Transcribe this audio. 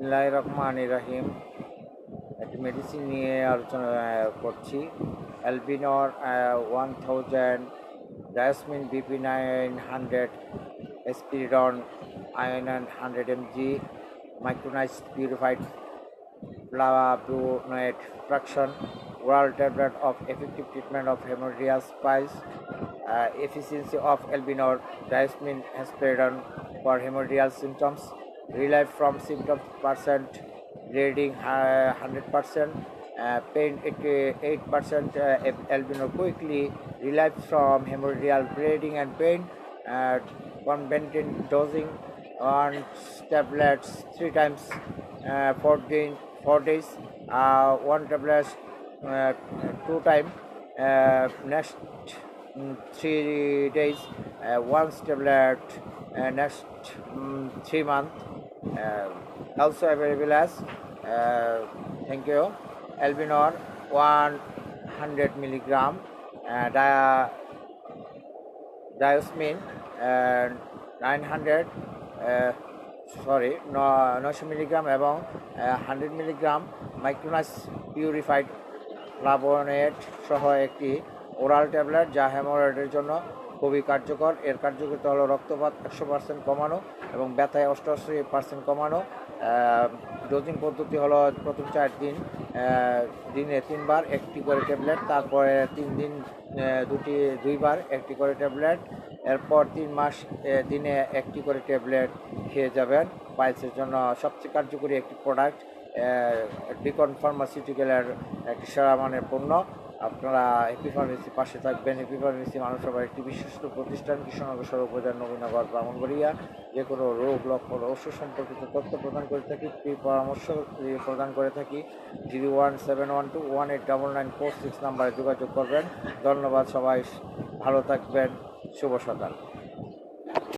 বিসমিল্লাহ রহমান রাহিম একটি মেডিসিন নিয়ে আলোচনা করছি অ্যালবিনর one thousand diosmin BP nine hundred hesperidin ion hundred M G micronized purified flavanoid fraction, oral tablet of effective treatment of hemorrhageal piles, uh, efficiency of albinor diasmin hesperidone for hemorrhageal symptoms, relief from symptoms percent, bleeding uh, 100%, uh, pain 88%, uh, albinor quickly relief from hemorrhageal bleeding and pain, uh, convenient dosing on tablets three times uh, for day, four days, uh, one tablet uh, two time, uh, next three days, uh, once tablet uh, next mm, three month. Uh, also available as uh, thank you Albinor 100 milligram uh, diosmin nine hundred sorry নশো milligram এবং hundred milligram micronized purified flavonoid সহ একটি oral tablet যা হ্যামোরয়েডের জন্য খুবই কার্যকর। এর কার্যকারিতা হলো রক্তপাত একশো পার্সেন্ট কমানো এবং ব্যথায় অষ্টআশি পার্সেন্ট কমানো। ডোজিং পদ্ধতি হলো প্রথম চার দিন দিনে তিনবার একটি করে ট্যাবলেট তারপরে তিন দিন দুটি, দুইবার একটি করে ট্যাবলেট এরপর তিন মাস দিনে একটি করে ট্যাবলেট খেয়ে যাবেন। পাইলসের জন্য সবচেয়ে কার্যকরী একটি প্রোডাক্ট ডিকন ফার্মাসিউটিক্যালের একটি সেরা মানের পণ্য। আপনারা হ্যাপি ফার্মেসি পাশে থাকবেন। হ্যাপি ফার্মেসি মানুষ সবার একটি বিশিষ্ট প্রতিষ্ঠান, কৃষ্ণনগর বাজার নবীনগর, ব্রাহ্মণবাড়িয়া। যে কোনো রোগ, লক্ষণ ওষুধ সম্পর্কিত তথ্য প্রদান করে থাকি ফ্রি পরামর্শ প্রদান করে থাকি। Zero one seven one two one eight double nine four six নাম্বারে যোগাযোগ করবেন। ধন্যবাদ সবাই, ভালো থাকবেন। শুভ সকাল।